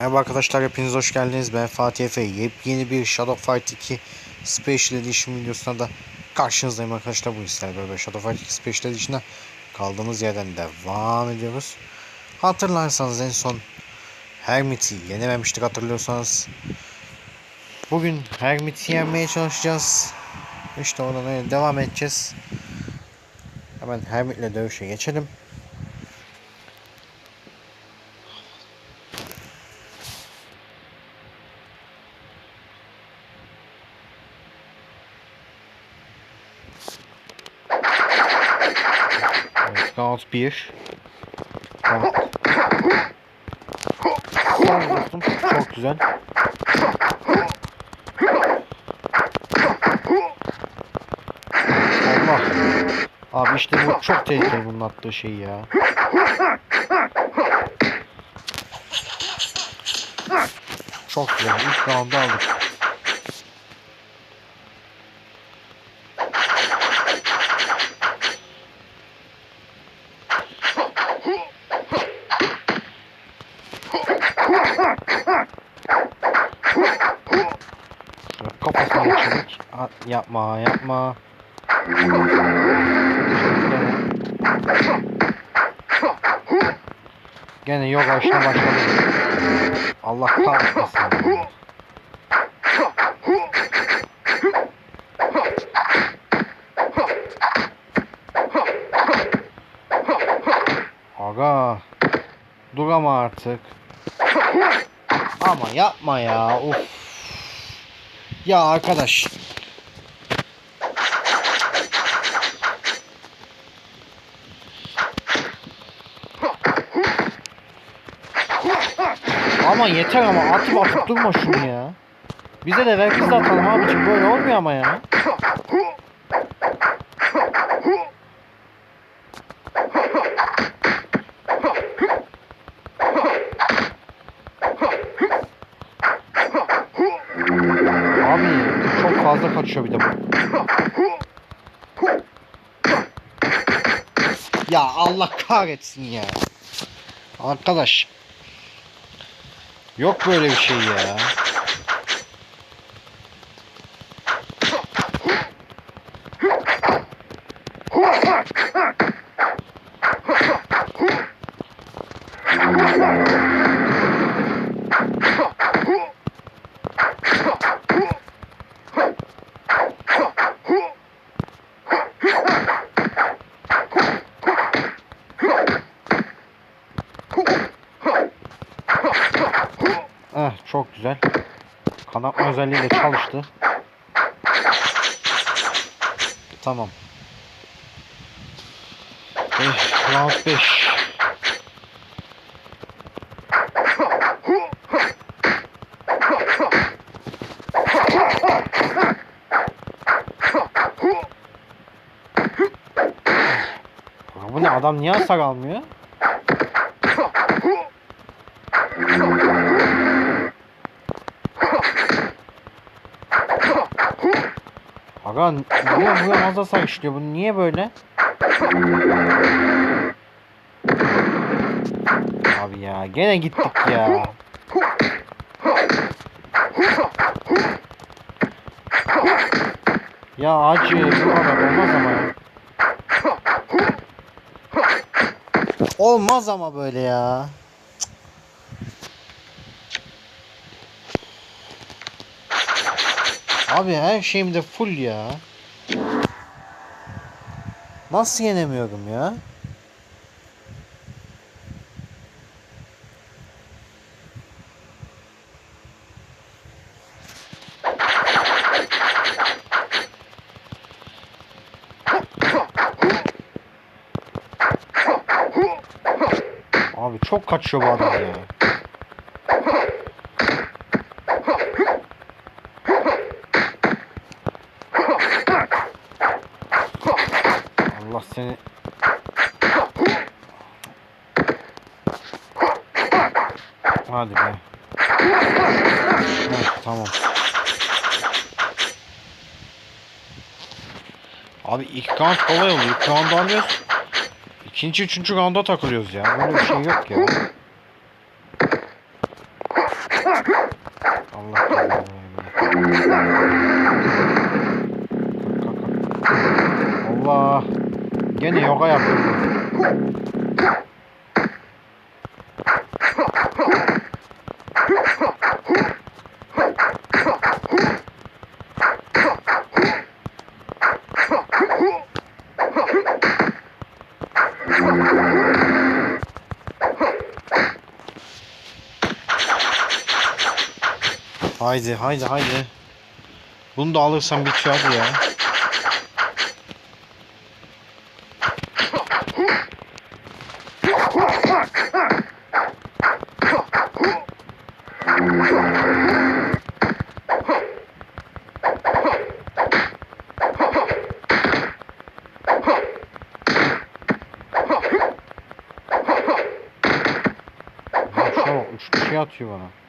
Merhaba arkadaşlar hepiniz hoş geldiniz. Ben Fatih Efe. Yepyeni bir Shadow Fight 2 Special Edition videosuna da karşınızdayım arkadaşlar. Bu ister böyle Shadow Fight 2 Special Edition'a kaldığımız yerden devam ediyoruz. Hatırlarsanız en son Hermit'i yenememiştik hatırlıyorsanız. Bugün Hermit'i yenmeye çalışacağız. İşte oradan öyle devam edeceğiz. Hemen Hermit'le dövüşe geçelim. Round 1. Round. Tamam dostum. Çok güzel. Allah. Abi işte bu çok tehlikeli bunun attığı şey ya. Çok güzel. İlk round'u aldık. Şöyle Kafasına geçirdik. Ha, Yapma yapma. Gene yok aşına başladı. Allah kahretmesin. Aga. Dur ama artık. Ama yapma ya. Uf. Ya arkadaş. Ama yeter ama atıp atıp durma şunu ya. Bize de ver biz de atalım abicim böyle olmuyor ama ya. Abi çok fazla kaçıyor bir de bu. Ya Allah kahretsin ya. Arkadaş. Yok böyle bir şey ya. Kanatma özelliği de çalıştı. Tamam. Eh, round 5. Ya Bu ne adam niye hasar almıyor? Aga niye bu fazla hasar işliyor bu niye böyle? Abi ya gene gittik ya. Ya acı bu kadar olmaz ama ya. Olmaz ama böyle ya. Abi her şeyim de full ya. Nasıl yenemiyorum ya? Abi çok kaçıyor bu adam ya. Allah seni Hadi be. Heh, tamam. Abi ilk round kolay oluyor. İlk round alıyoruz. İkinci, üçüncü rounda takılıyoruz ya. Böyle bir şey yok ya. Allah versin. Allah. Gene yoga yapıyorum. Haydi haydi haydi. Bunu da alırsam bitiyor hadi ya. Uçtu şey atıyor bana.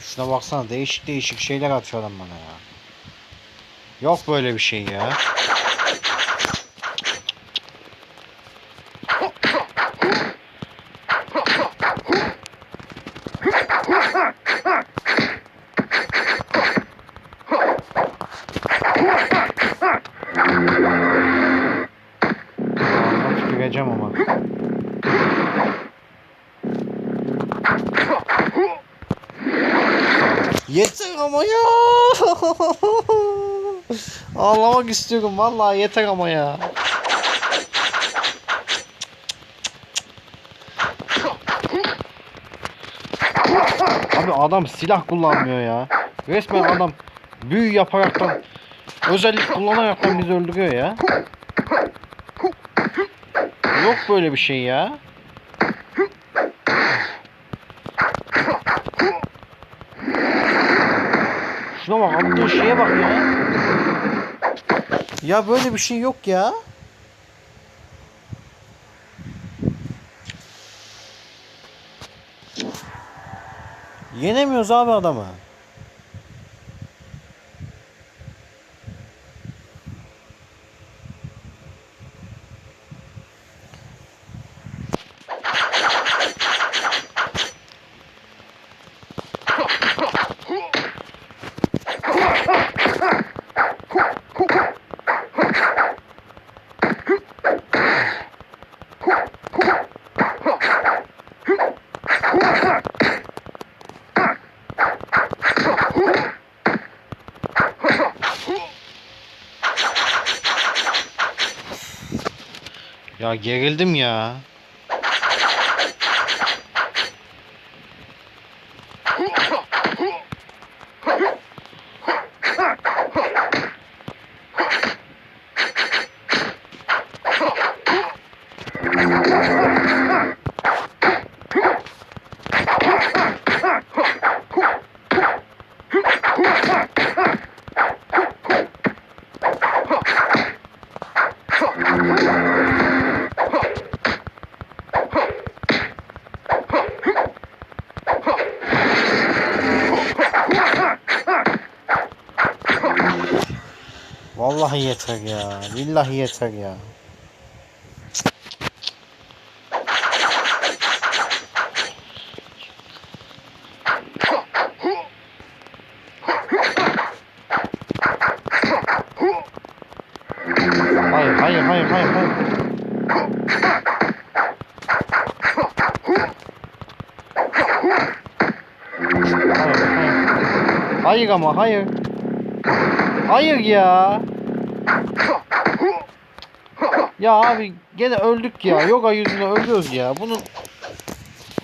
Şuna baksana değişik değişik şeyler atıyor adam bana ya. Yok böyle bir şey ya. Tüküreceğim ama. Yeter ama ya. Ağlamak istiyorum vallahi yeter ama ya. Abi adam silah kullanmıyor ya. Resmen adam büyü yaparaktan özellik kullanaraktan bizi öldürüyor ya. Yok böyle bir şey ya. Şuna bak attığı şeye bak ya. Ya böyle bir şey yok ya. Yenemiyoruz abi adamı. Ya gerildim ya. Vallahi yeter ya. Billahi yeter ya. Hayır, hayır, hayır, hayır, hayır. Hayır, ama hayır. Hayır ya. Ya abi gene öldük ya. Yoga yüzünden ölüyoruz ya. Bunun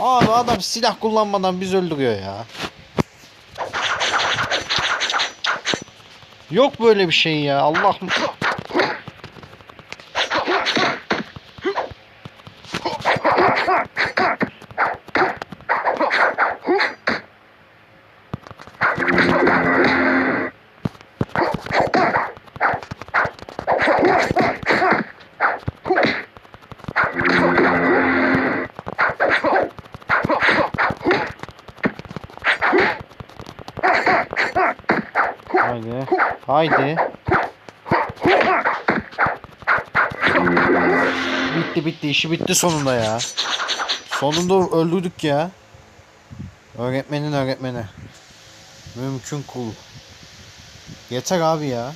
Abi adam silah kullanmadan biz öldürüyor ya. Yok böyle bir şey ya. Allah Haydi. Haydi. Bitti bitti işi bitti sonunda ya. Sonunda öldürdük ya. Öğretmenin öğretmeni. Mümkün kul. Yeter abi ya.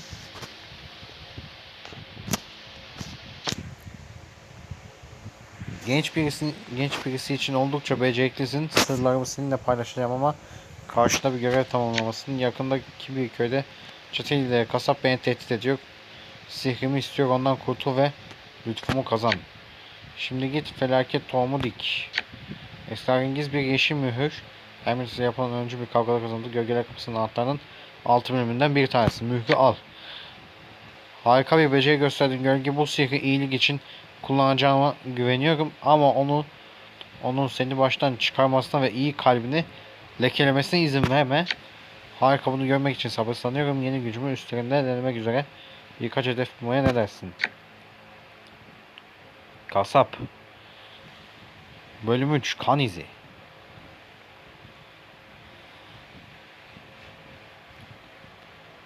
Genç birisi, genç birisi için oldukça beceriklisin. Sırlarımı seninle paylaşacağım ama karşında bir görev tamamlamasın. Yakındaki bir köyde çeteliyle kasap beni tehdit ediyor. Sihrimi istiyor ondan kurtul ve lütfumu kazan. Şimdi git felaket tohumu dik. Esrarengiz bir yeşil mühür. Emrisize yapılan önce bir kavgada kazandı. Gölgeler kapısının anahtarının altı bölümünden bir tanesi. Mührü al. Harika bir beceri gösterdin gölge. Bu sihri iyilik için kullanacağıma güveniyorum ama onu onun seni baştan çıkarmasına ve iyi kalbini lekelemesine izin verme. Harika bunu görmek için sabırsızlanıyorum. Yeni gücümü üstlerinde denemek üzere birkaç hedef bulmaya ne dersin? Kasap Bölüm 3 Kan izi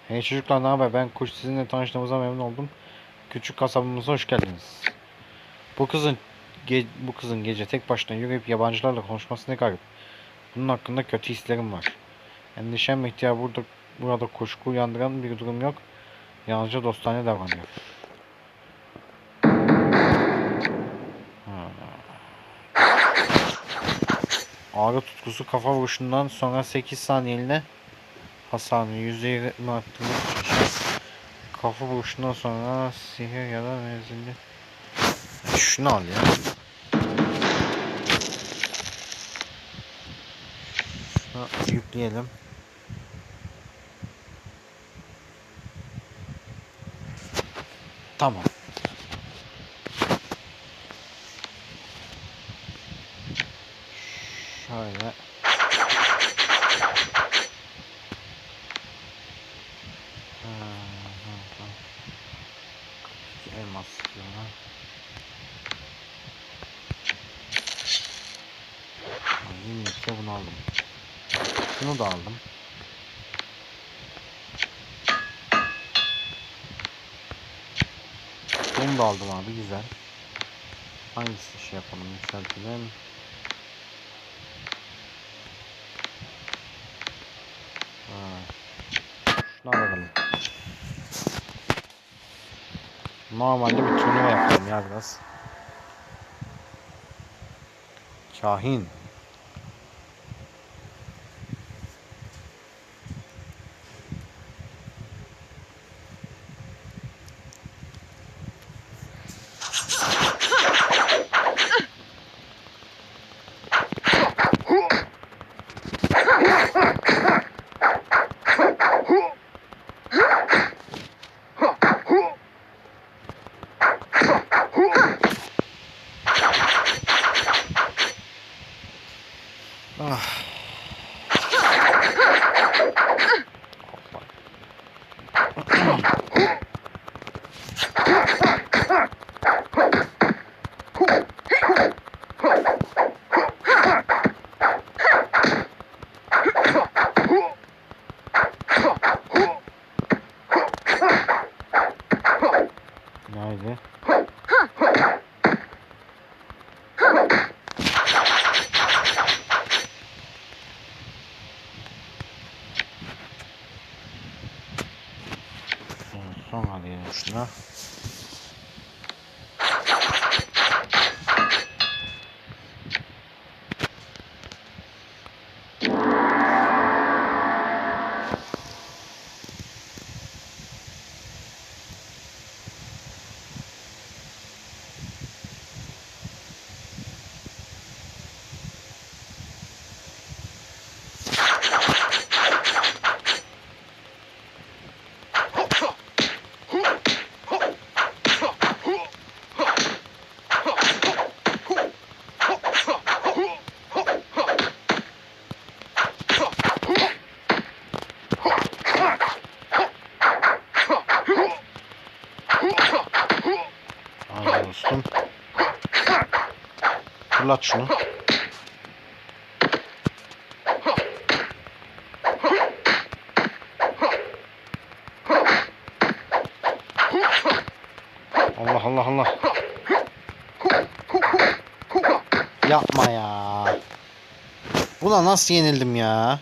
Hey çocuklar ne haber? Ben Kuş sizinle tanıştığımıza memnun oldum. Küçük kasabımıza hoş geldiniz. Bu kızın bu kızın gece tek başına yürüyüp yabancılarla konuşması ne garip. Bunun hakkında kötü hislerim var. Endişem ihtiyar burada burada kuşku uyandıran bir durum yok. Yalnızca dostane davranıyor. Ha. Ağrı tutkusu kafa vuruşundan sonra 8 saniyeliğine hasarını %20 arttırmak. Kafa vuruşundan sonra sihir ya da menzilli şunu al ya. Yükleyelim. Tamam. Şöyle. Elmas diyorlar. Yenilikle bunu aldım. Şunu da aldım. Bunu da aldım abi güzel. Hangisi şey yapalım yükseltelim. Şunu alalım. Normalde bir turnuva yapalım ya biraz. Kahin. Fırlat şunu. Allah Allah Allah. Yapma ya. Buna nasıl yenildim ya?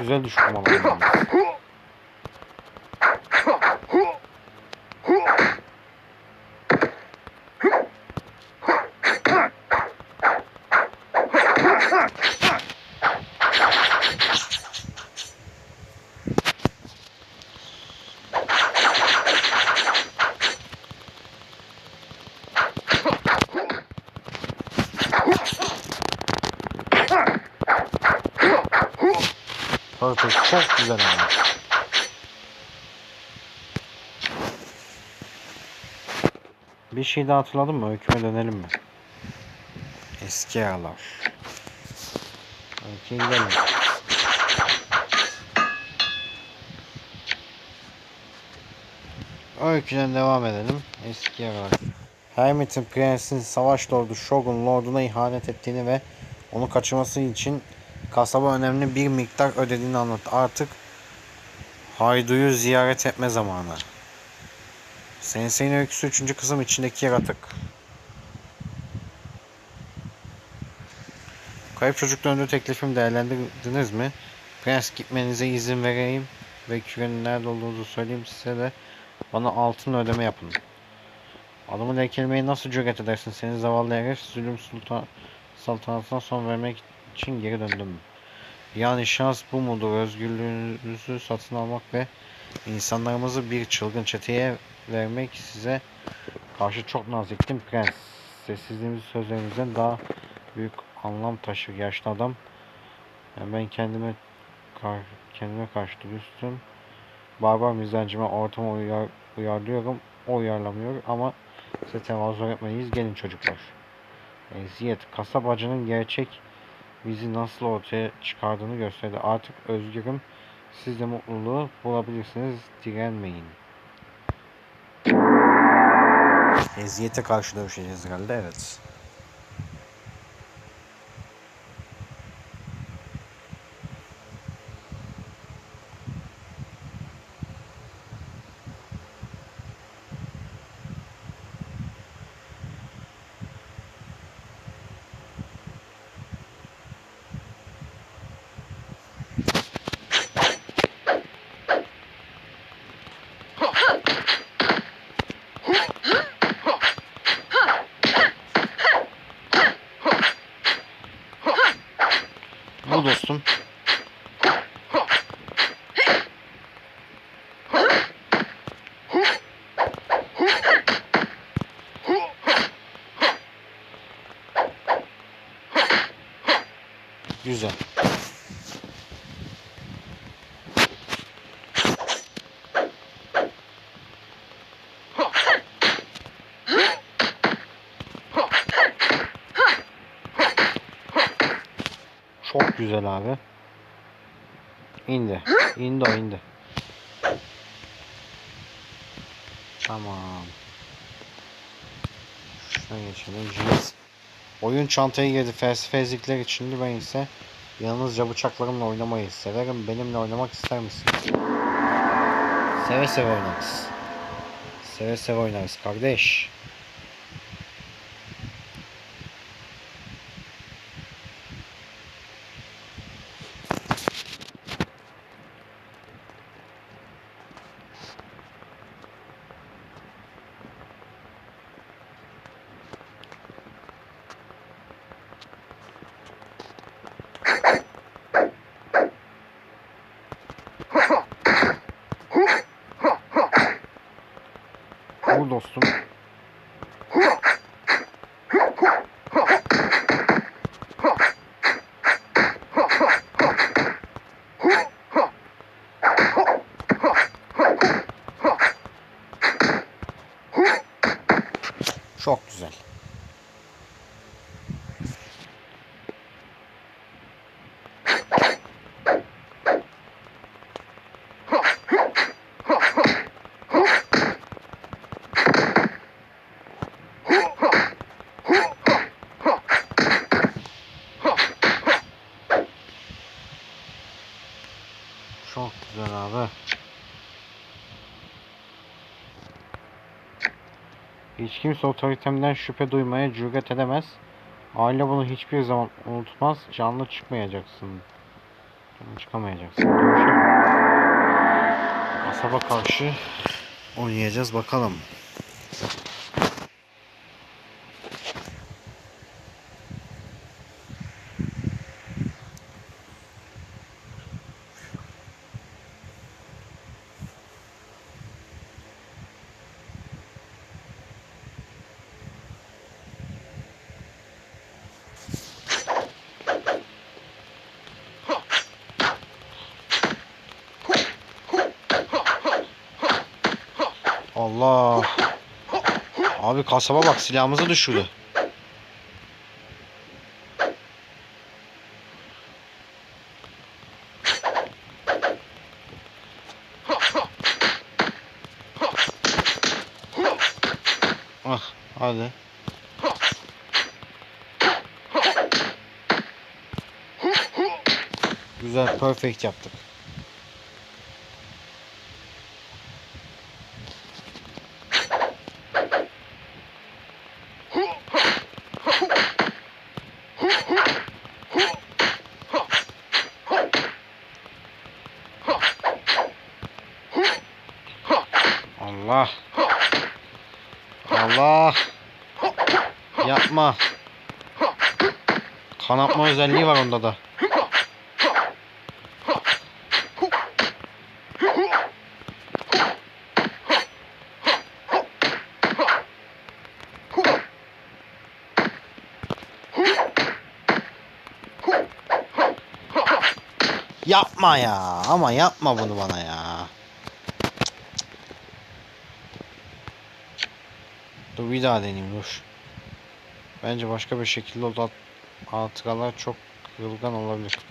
Güzel düşürdüm ama. yalnız. Perfect. Çok güzel ama. Bir şey daha hatırladın mı? Öyküme dönelim mi? Eski yağlar. Öyküye gidelim. Öyküden devam edelim. Eski yağlar. Hermit'in prensin savaş lordu Shogun lorduna ihanet ettiğini ve onu kaçırması için kasaba önemli bir miktar ödediğini anlattı. Artık Haydu'yu ziyaret etme zamanı. Sensei'nin öyküsü 3. kısım içindeki yaratık. Kayıp çocuk döndü teklifimi değerlendirdiniz mi? Prens gitmenize izin vereyim ve kürenin nerede olduğunu söyleyeyim size de bana altın ödeme yapın. Adamı lekelemeyi nasıl cüret edersin seni zavallı herif zulüm sultan saltanatına son vermek için geri döndüm. Yani şans bu mudur? Özgürlüğünüzü satın almak ve insanlarımızı bir çılgın çeteye vermek size karşı çok naziktim prens. Sessizliğimiz sözlerinizden daha büyük anlam taşır yaşlı adam. Yani ben kendime kar, kendime karşı dürüstüm. Barbar mizancıma ortama uyar, uyarlıyorum. O uyarlamıyor ama size tevazu etmeliyiz. Gelin çocuklar. Eziyet. Kasabacının gerçek bizi nasıl ortaya çıkardığını gösterdi. Artık özgürüm. Siz de mutluluğu bulabilirsiniz. Direnmeyin. Eziyete karşı dövüşeceğiz herhalde. Evet. Bu dostum. Çok güzel abi. İndi. İndi o indi. Tamam. Şuna geçelim. Jilet. Oyun çantaya girdi felsefe ezikler içindi. Ben ise yalnızca bıçaklarımla oynamayı severim. Benimle oynamak ister misin? Seve seve oynarız. Seve seve oynarız kardeş. Dostum. Hiç kimse otoritemden şüphe duymaya cüret edemez. Aile bunu hiçbir zaman unutmaz. Canlı çıkmayacaksın. Canlı çıkamayacaksın. Kasaba karşı oynayacağız bakalım. Allah. Abi kasaba bak silahımızı düşürdü. Ah hadi. Güzel perfect yaptık. Özelliği var onda da. Yapma ya. Ama yapma bunu bana ya. Dur bir daha deneyeyim dur. Bence başka bir şekilde o da hatıralar çok kırılgan olabilir.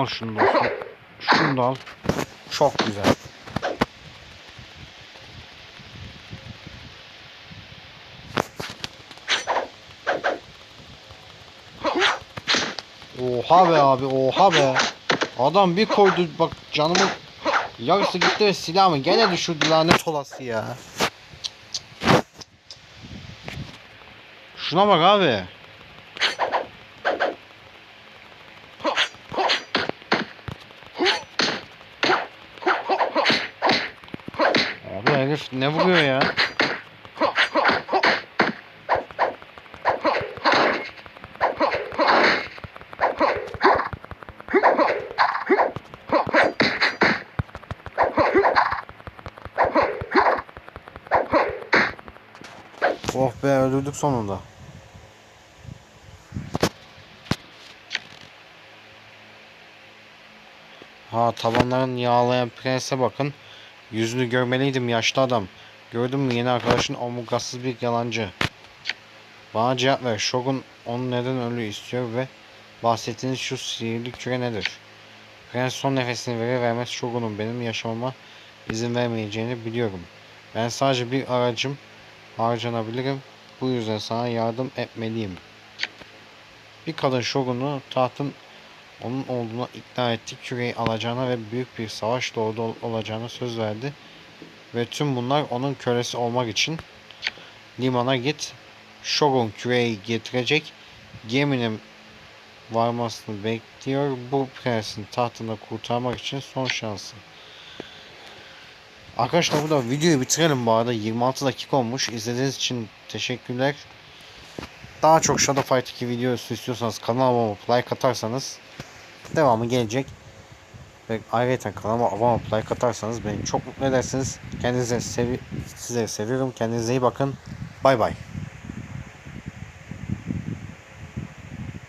Al şunu dostum. Şunu da al. Çok güzel. Oha be abi oha be. Adam bir koydu bak canımın yarısı gitti ve silahımı gene düşürdü lanet olası ya. Şuna bak abi. herif ne vuruyor ya? Oh be öldürdük sonunda. Ha tabanların yağlayan prense bakın. Yüzünü görmeliydim yaşlı adam. Gördün mü yeni arkadaşın omurgasız bir yalancı. Bana cevap ver. Shogun onu neden ölü istiyor ve bahsettiğiniz şu sihirli küre nedir? Prens son nefesini verir vermez Shogun'un benim yaşamama izin vermeyeceğini biliyorum. Ben sadece bir aracım harcanabilirim. Bu yüzden sana yardım etmeliyim. Bir kadın Shogun'u tahtın onun olduğuna ikna etti. Küreyi alacağına ve büyük bir savaş doğuda ol- olacağına söz verdi. Ve tüm bunlar onun kölesi olmak için limana git. Shogun küreyi getirecek. Geminin varmasını bekliyor. Bu prensin tahtını kurtarmak için son şansı. Arkadaşlar burada videoyu bitirelim bu arada. 26 dakika olmuş. İzlediğiniz için teşekkürler. Daha çok Shadow Fight 2 videosu istiyorsanız kanalıma abone like atarsanız devamı gelecek. Ve ayrıca kanalıma abone olup like atarsanız beni çok mutlu edersiniz. Kendinize sevi sizleri seviyorum. Kendinize iyi bakın. Bay bay.